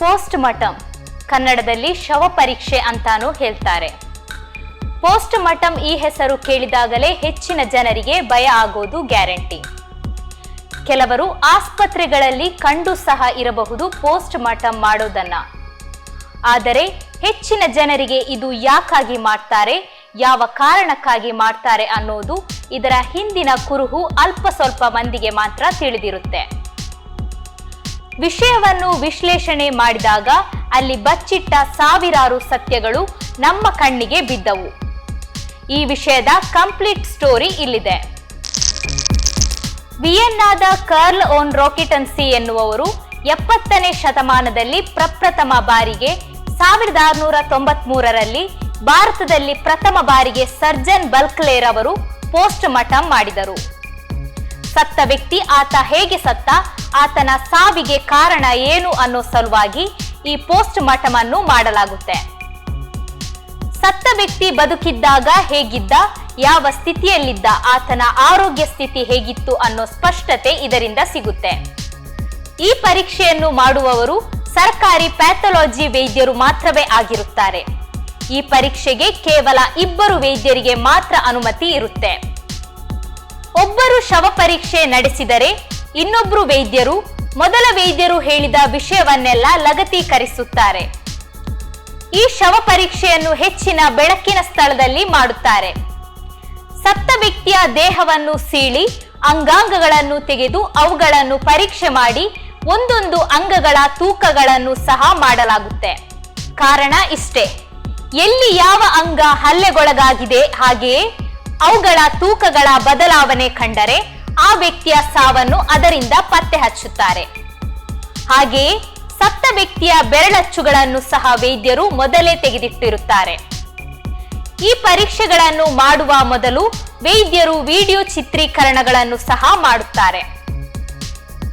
Post mortem ಕನ್ನಡದಲ್ಲಿ ಶವ ಪರೀಕ್ಷೆ ಅಂತಾನೂ ಹೇಳ್ತಾರೆ. ಪೋಸ್ಟ್ ಮಾರ್ಟಮ್ ಈ ಹೆಸರು ಕೇಳಿದಾಗಲೇ ಹೆಚ್ಚಿನ ಜನರಿಗೆ ಭಯ ಆಗೋದು ಗ್ಯಾರಂಟಿ. ಕೆಲವರು ಆಸ್ಪತ್ರೆಗಳಲ್ಲಿ ಕಂಡು ಸಹ ಇರಬಹುದು ಪೋಸ್ಟ್ ಮಾರ್ಟಮ್ ಮಾಡೋದನ್ನ. ಆದರೆ ಹೆಚ್ಚಿನ ಜನರಿಗೆ ಇದು ಯಾಕಾಗಿ ಮಾಡ್ತಾರೆ, ಯಾವ ಕಾರಣಕ್ಕಾಗಿ ಮಾಡ್ತಾರೆ ಅನ್ನೋದು ಇದರ ಹಿಂದಿನ ಕುರುಹು ಅಲ್ಪ ಸ್ವಲ್ಪ ಮಂದಿಗೆ ಮಾತ್ರ ತಿಳಿದಿರುತ್ತೆ. ವಿಷಯವನ್ನು ವಿಶ್ಲೇಷಣೆ ಮಾಡಿದಾಗ ಅಲ್ಲಿ ಬಚ್ಚಿಟ್ಟ ಸಾವಿರಾರು ಸತ್ಯಗಳು ನಮ್ಮ ಕಣ್ಣಿಗೆ ಬಿದ್ದವು. ಈ ವಿಷಯದ ಕಂಪ್ಲೀಟ್ ಸ್ಟೋರಿ ಇಲ್ಲಿದೆ. ವಿಯೆನ್ನಾದ ಕರ್ಲ್ ಓನ್ ರಾಕೆಟನ್ಸಿ ಎನ್ನುವವರು ಎಪ್ಪತ್ತನೇ ಶತಮಾನದಲ್ಲಿ ಪ್ರಪ್ರಥಮ ಬಾರಿಗೆ ಸಾವಿರದ ಆರುನೂರ ತೊಂಬತ್ಮೂರರಲ್ಲಿ ಭಾರತದಲ್ಲಿ ಪ್ರಥಮ ಬಾರಿಗೆ ಸರ್ಜನ್ ಬಲ್ಕ್ಲೇರ್ ಅವರು ಪೋಸ್ಟ್ ಮಾರ್ಟಮ್ ಮಾಡಿದರು. ಸತ್ತ ವ್ಯಕ್ತಿ ಆತ ಹೇಗೆ ಸತ್ತ, ಆತನ ಸಾವಿಗೆ ಕಾರಣ ಏನು ಅನ್ನೋ ಸಲುವಾಗಿ ಈ ಪೋಸ್ಟ್ ಮಾರ್ಟಮ್ ಅನ್ನು ಮಾಡಲಾಗುತ್ತೆ. ಸತ್ತ ವ್ಯಕ್ತಿ ಬದುಕಿದ್ದಾಗ ಹೇಗಿದ್ದ, ಯಾವ ಸ್ಥಿತಿಯಲ್ಲಿದ್ದ, ಆತನ ಆರೋಗ್ಯ ಸ್ಥಿತಿ ಹೇಗಿತ್ತು ಅನ್ನೋ ಸ್ಪಷ್ಟತೆ ಇದರಿಂದ ಸಿಗುತ್ತೆ. ಈ ಪರೀಕ್ಷೆಯನ್ನು ಮಾಡುವವರು ಸರ್ಕಾರಿ ಪ್ಯಾಥಾಲಜಿ ವೈದ್ಯರು ಮಾತ್ರವೇ ಆಗಿರುತ್ತಾರೆ. ಈ ಪರೀಕ್ಷೆಗೆ ಕೇವಲ ಇಬ್ಬರು ವೈದ್ಯರಿಗೆ ಮಾತ್ರ ಅನುಮತಿ ಇರುತ್ತೆ. ಶವ ಪರೀಕ್ಷೆ ನಡೆಸಿದರೆ ಇನ್ನೊಬ್ರು ವೈದ್ಯರು, ಮೊದಲ ವೈದ್ಯರು ಹೇಳಿದ ವಿಷಯವನ್ನೆಲ್ಲ ಲಗತೀಕರಿಸುತ್ತಾರೆ. ಈ ಶವ ಪರೀಕ್ಷೆಯನ್ನು ಹೆಚ್ಚಿನ ಬೆಳಕಿನ ಸ್ಥಳದಲ್ಲಿ ಮಾಡುತ್ತಾರೆ. ಸತ್ತ ವ್ಯಕ್ತಿಯ ದೇಹವನ್ನು ಸೀಳಿ ಅಂಗಾಂಗಗಳನ್ನು ತೆಗೆದು ಅವುಗಳನ್ನು ಪರೀಕ್ಷೆ ಮಾಡಿ ಒಂದೊಂದು ಅಂಗಗಳ ತೂಕಗಳನ್ನು ಸಹ ಮಾಡಲಾಗುತ್ತೆ. ಕಾರಣ ಇಷ್ಟೇ. ಎಲ್ಲಿ ಯಾವ ಅಂಗ ಹಲ್ಲೆಗೊಳಗಾಗಿದೆ ಹಾಗೆಯೇ ಅವುಗಳ ತೂಕಗಳ ಬದಲಾವಣೆ ಕಂಡರೆ ಆ ವ್ಯಕ್ತಿಯ ಸಾವನ್ನು ಅದರಿಂದ ಪತ್ತೆ ಹಚ್ಚುತ್ತಾರೆ ಹಾಗೆಯೇ ಸತ್ತ ವ್ಯಕ್ತಿಯ ಬೆರಳಚ್ಚುಗಳನ್ನು ಸಹ ವೈದ್ಯರು ಮೊದಲೇ ತೆಗೆದಿಟ್ಟಿರುತ್ತಾರೆ. ಈ ಪರೀಕ್ಷೆಗಳನ್ನು ಮಾಡುವ ಮೊದಲು ವೈದ್ಯರು ವಿಡಿಯೋ ಚಿತ್ರೀಕರಣಗಳನ್ನು ಸಹ ಮಾಡುತ್ತಾರೆ.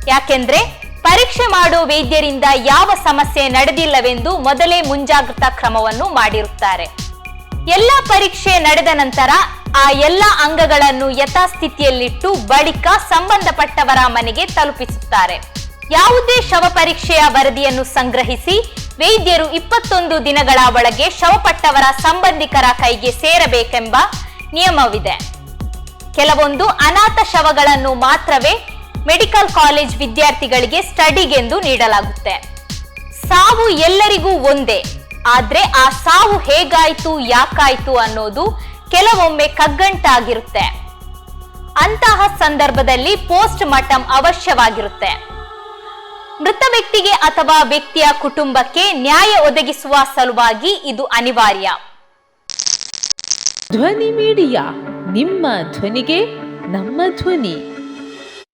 ಯಾಕೆಂದ್ರೆ ಪರೀಕ್ಷೆ ಮಾಡೋ ವೈದ್ಯರಿಂದ ಯಾವ ಸಮಸ್ಯೆ ನಡೆದಿಲ್ಲವೆಂದು ಮೊದಲೇ ಮುಂಜಾಗ್ರತಾ ಕ್ರಮವನ್ನು ಮಾಡಿರುತ್ತಾರೆ. ಎಲ್ಲ ಪರೀಕ್ಷೆ ನಡೆದ ನಂತರ ಆ ಎಲ್ಲ ಅಂಗಗಳನ್ನು ಯಥಾಸ್ಥಿತಿಯಲ್ಲಿಟ್ಟು ಬಳಿಕ ಸಂಬಂಧಪಟ್ಟವರ ಮನೆಗೆ ತಲುಪಿಸುತ್ತಾರೆ. ಯಾವುದೇ ಶವ ಪರೀಕ್ಷೆಯ ವರದಿಯನ್ನು ಸಂಗ್ರಹಿಸಿ ವೈದ್ಯರು ಇಪ್ಪತ್ತೊಂದು ದಿನಗಳ ಒಳಗೆ ಶವಪಟ್ಟವರ ಸಂಬಂಧಿಕರ ಕೈಗೆ ಸೇರಬೇಕೆಂಬ ನಿಯಮವಿದೆ. ಕೆಲವೊಂದು ಅನಾಥ ಶವಗಳನ್ನು ಮಾತ್ರವೇ ಮೆಡಿಕಲ್ ಕಾಲೇಜ್ ವಿದ್ಯಾರ್ಥಿಗಳಿಗೆ ಸ್ಟಡಿಗೆಂದು ನೀಡಲಾಗುತ್ತೆ. ಸಾವು ಎಲ್ಲರಿಗೂ ಒಂದೇ, ಆದ್ರೆ ಆ ಸಾವು ಹೇಗಾಯ್ತು, ಯಾಕಾಯ್ತು ಅನ್ನೋದು ಕೆಲವೊಮ್ಮೆ ಕಗ್ಗಂಟಾಗಿರುತ್ತೆ. ಅಂತಹ ಸಂದರ್ಭದಲ್ಲಿ ಪೋಸ್ಟ್ ಮಾರ್ಟಮ್ ಅವಶ್ಯವಾಗಿರುತ್ತೆ. ಮೃತ ವ್ಯಕ್ತಿಗೆ ಅಥವಾ ವ್ಯಕ್ತಿಯ ಕುಟುಂಬಕ್ಕೆ ನ್ಯಾಯ ಒದಗಿಸುವ ಸಲುವಾಗಿ ಇದು ಅನಿವಾರ್ಯ. ಧ್ವನಿ ಮೀಡಿಯಾ, ನಿಮ್ಮ ಧ್ವನಿಗೆ ನಮ್ಮ ಧ್ವನಿ.